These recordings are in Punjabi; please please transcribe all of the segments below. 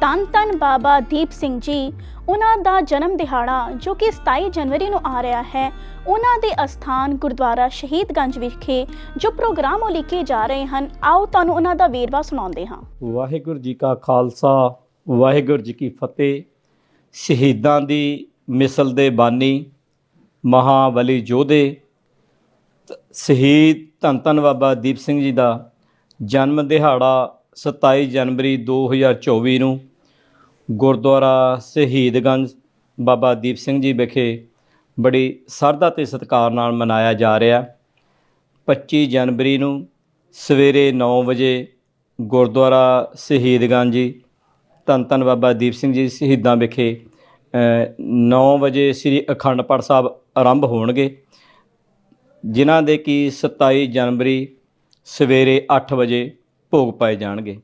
ਧੰਨ ਧੰਨ ਬਾਬਾ ਦੀਪ ਸਿੰਘ ਜੀ। ਉਹਨਾਂ ਦਾ ਜਨਮ ਦਿਹਾੜਾ, ਜੋ ਕਿ 27 ਜਨਵਰੀ ਨੂੰ ਆ ਰਿਹਾ ਹੈ, ਉਹਨਾਂ ਦੇ ਅਸਥਾਨ ਗੁਰਦੁਆਰਾ ਸ਼ਹੀਦਗੰਜ ਵਿਖੇ, ਜੋ ਪ੍ਰੋਗਰਾਮ ਉਲੀਕੇ ਜਾ ਰਹੇ ਹਨ। ਆਓ ਤੁਹਾਨੂੰ ਉਹਨਾਂ ਦਾ ਵੇਰਵਾ ਸੁਣਾਉਂਦੇ ਹਾਂ। ਵਾਹਿਗੁਰੂ ਜੀ ਕਾ ਖਾਲਸਾ, ਵਾਹਿਗੁਰੂ ਜੀ ਕੀ ਫਤਿਹ। ਸ਼ਹੀਦਾਂ ਦੀ ਮਿਸਲ ਦੇ ਬਾਨੀ, ਮਹਾਬਲੀ ਯੋਧੇ। ਸ਼ਹੀਦ ਧੰਨ ਧੰਨ ਬਾਬਾ ਦੀਪ ਸਿੰਘ ਜੀ ਦਾ ਜਨਮ ਦਿਹਾੜਾ 27 ਜਨਵਰੀ 2024 ਨੂੰ ਗੁਰਦੁਆਰਾ ਸ਼ਹੀਦਗੰਜ ਬਾਬਾ ਦੀਪ ਸਿੰਘ ਜੀ ਵਿਖੇ ਬੜੀ ਸਰਧਾ ਤੇ ਸਤਿਕਾਰ ਨਾਲ ਮਨਾਇਆ ਜਾ ਰਿਹਾ 25 ਜਨਵਰੀ ਨੂੰ ਸਵੇਰੇ 9 ਵਜੇ ਗੁਰਦੁਆਰਾ ਸ਼ਹੀਦਗੰਜ ਜੀ, ਧੰਨ ਧੰਨ ਬਾਬਾ ਦੀਪ ਸਿੰਘ ਜੀ ਸ਼ਹੀਦਾਂ ਵਿਖੇ 9 ਵਜੇ ਸ੍ਰੀ ਅਖੰਡ ਪਾਠ ਸਾਹਿਬ ਆਰੰਭ ਹੋਣਗੇ, ਜਿਨ੍ਹਾਂ ਦੇ ਕਿ 27 ਜਨਵਰੀ ਸਵੇਰੇ 8 ਵਜੇ ਭੋਗ ਪਾਏ ਜਾਣਗੇ।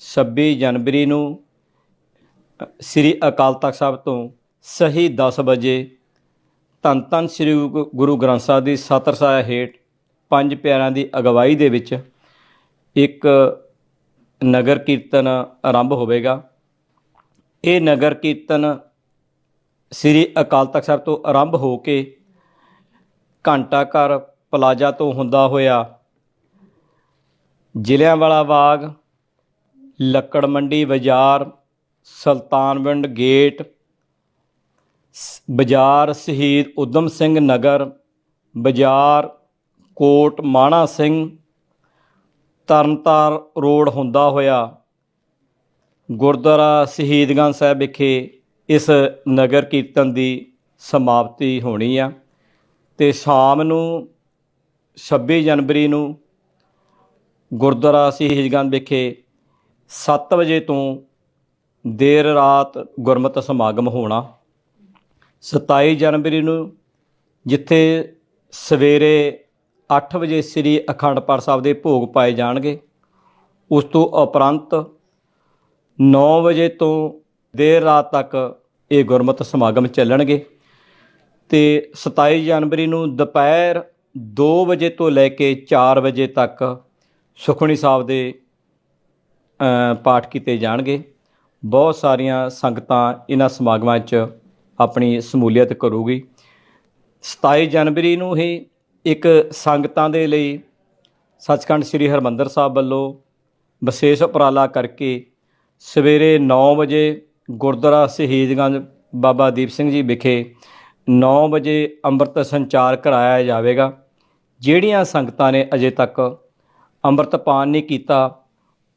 26 ਜਨਵਰੀ ਨੂੰ ਸ੍ਰੀ ਅਕਾਲ ਤਖਤ ਸਾਹਿਬ ਤੋਂ ਸਹੀ 10 ਵਜੇ ਧੰਨ ਧੰਨ ਸ੍ਰੀ ਗੁਰੂ ਗ੍ਰੰਥ ਸਾਹਿਬ ਦੀ ਸਤਰ ਸਾਇਆ ਹੇਠ ਪੰਜ ਪਿਆਰਿਆਂ ਦੀ ਅਗਵਾਈ ਦੇ ਵਿੱਚ ਇੱਕ ਨਗਰ ਕੀਰਤਨ ਆਰੰਭ ਹੋਵੇਗਾ। ਇਹ ਨਗਰ ਕੀਰਤਨ ਸ੍ਰੀ ਅਕਾਲ ਤਖਤ ਸਾਹਿਬ ਤੋਂ ਆਰੰਭ ਹੋ ਕੇ ਘੰਟਾ ਘਰ ਪਲਾਜ਼ਾ ਤੋਂ ਹੁੰਦਾ ਹੋਇਆ ਜ਼ਿਲ੍ਹਿਆਂਵਾਲਾ ਬਾਗ ਲੱਕੜ ਮੰਡੀ ਬਾਜ਼ਾਰ ਸੁਲਤਾਨਵਿੰਡ ਗੇਟ ਸ- ਬਾਜ਼ਾਰ ਸ਼ਹੀਦ ਉਦਮ ਸਿੰਘ ਨਗਰ, ਬਾਜ਼ਾਰ ਕੋਟ ਮਾਣਾ ਸਿੰਘ ਤਰਨਤਾਰ ਰੋਡ ਹੁੰਦਾ ਹੋਇਆ ਗੁਰਦੁਆਰਾ ਸ਼ਹੀਦਗੰਜ ਸਾਹਿਬ ਵਿਖੇ ਇਸ ਨਗਰ ਕੀਰਤਨ ਦੀ ਸਮਾਪਤੀ ਹੋਣੀ ਆ ਤੇ ਸ਼ਾਮ ਨੂੰ 26 ਜਨਵਰੀ ਨੂੰ ਗੁਰਦੁਆਰਾ ਸ਼ਹੀਦਗੰਜ ਵਿਖੇ 7 ਵਜੇ ਤੋਂ ਦੇਰ ਰਾਤ ਗੁਰਮਤਿ ਸਮਾਗਮ ਹੋਣਾ। 27 ਜਨਵਰੀ ਨੂੰ ਜਿੱਥੇ ਸਵੇਰੇ 8 ਵਜੇ ਸ੍ਰੀ ਅਖੰਡ ਪਾਠ ਸਾਹਿਬ ਦੇ ਭੋਗ ਪਾਏ ਜਾਣਗੇ, ਉਸ ਤੋਂ ਉਪਰੰਤ 9 ਵਜੇ ਤੋਂ ਦੇਰ ਰਾਤ ਤੱਕ ਇਹ ਗੁਰਮਤਿ ਸਮਾਗਮ ਚੱਲਣਗੇ ਤੇ 27 ਜਨਵਰੀ ਨੂੰ ਦੁਪਹਿਰ 2 ਵਜੇ ਤੋਂ ਲੈ ਕੇ 4 ਵਜੇ ਤੱਕ ਸੁਖਣੀ ਸਾਹਿਬ ਦੇ ਪਾਠ ਕੀਤੇ ਜਾਣਗੇ। ਬਹੁਤ ਸਾਰੀਆਂ ਸੰਗਤਾਂ ਇਹਨਾਂ ਸਮਾਗਮਾਂ 'ਚ ਆਪਣੀ ਸਮੂਲੀਅਤ ਕਰੂਗੀ। 27 ਜਨਵਰੀ ਨੂੰ ਹੀ ਇੱਕ ਸੰਗਤਾਂ ਦੇ ਲਈ ਸੱਚਖੰਡ ਸ੍ਰੀ ਹਰਮੰਦਰ ਸਾਹਿਬ ਵੱਲੋਂ ਵਿਸ਼ੇਸ਼ ਉਪਰਾਲਾ ਕਰਕੇ ਸਵੇਰੇ 9 ਵਜੇ ਗੁਰਦੁਆਰਾ ਸ਼ਹੀਦਗੰਜ ਬਾਬਾ ਦੀਪ ਸਿੰਘ ਜੀ ਵਿਖੇ 9 ਵਜੇ ਅੰਮ੍ਰਿਤ ਸੰਚਾਰ ਕਰਾਇਆ ਜਾਵੇਗਾ। ਜਿਹੜੀਆਂ ਸੰਗਤਾਂ ਨੇ ਅਜੇ ਤੱਕ ਅੰਮ੍ਰਿਤਪਾਨ ਨਹੀਂ ਕੀਤਾ,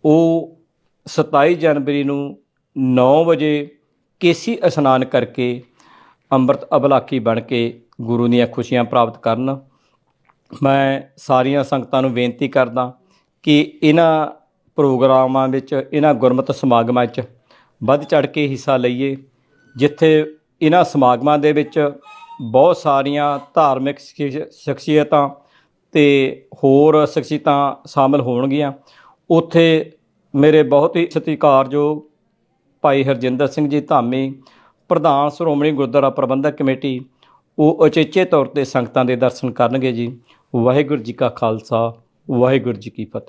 ਉਹ 27 ਜਨਵਰੀ ਨੂੰ 9 ਵਜੇ ਕੇਸੀ ਇਸ਼ਨਾਨ ਕਰਕੇ ਅੰਮ੍ਰਿਤ ਅਬਲਾਕੀ ਬਣ ਕੇ ਗੁਰੂ ਦੀਆਂ ਖੁਸ਼ੀਆਂ ਪ੍ਰਾਪਤ ਕਰਨ, ਮੈਂ ਸਾਰੀਆਂ ਸੰਗਤਾਂ ਨੂੰ ਬੇਨਤੀ ਕਰਦਾ ਕਿ ਇਹਨਾਂ ਪ੍ਰੋਗਰਾਮਾਂ ਵਿੱਚ, ਇਹਨਾਂ ਗੁਰਮਤਿ ਸਮਾਗਮਾਂ 'ਚ ਵੱਧ ਚੜ ਕੇ ਹਿੱਸਾ ਲਈਏ, ਜਿੱਥੇ ਇਹਨਾਂ ਸਮਾਗਮਾਂ ਦੇ ਵਿੱਚ ਬਹੁਤ ਸਾਰੀਆਂ ਧਾਰਮਿਕ ਸ਼ਖੀ- ਸ਼ਖਸੀਅਤਾਂ ਤੇ ਹੋਰ ਸ਼ਖਸੀਅਤਾਂ ਸ਼ਾਮਲ ਹੋਣਗੀਆਂ। ਉੱਥੇ ਮੇਰੇ ਬਹੁਤ ਹੀ ਸਤਿਕਾਰਯੋਗ ਭਾਈ ਹਰਜਿੰਦਰ ਸਿੰਘ ਜੀ ਧਾਮੀ, ਪ੍ਰਧਾਨ ਸ਼੍ਰੋਮਣੀ ਗੁਰਦੁਆਰਾ ਪ੍ਰਬੰਧਕ ਕਮੇਟੀ, ਉਹ ਉਚੇਚੇ ਤੌਰ ਤੇ ਸੰਗਤਾਂ ਦੇ ਦਰਸ਼ਨ ਕਰਨਗੇ ਜੀ। ਵਾਹਿਗੁਰੂ ਜੀ ਕਾ ਖਾਲਸਾ, ਵਾਹਿਗੁਰੂ ਜੀ ਕੀ ਫਤਿਹ।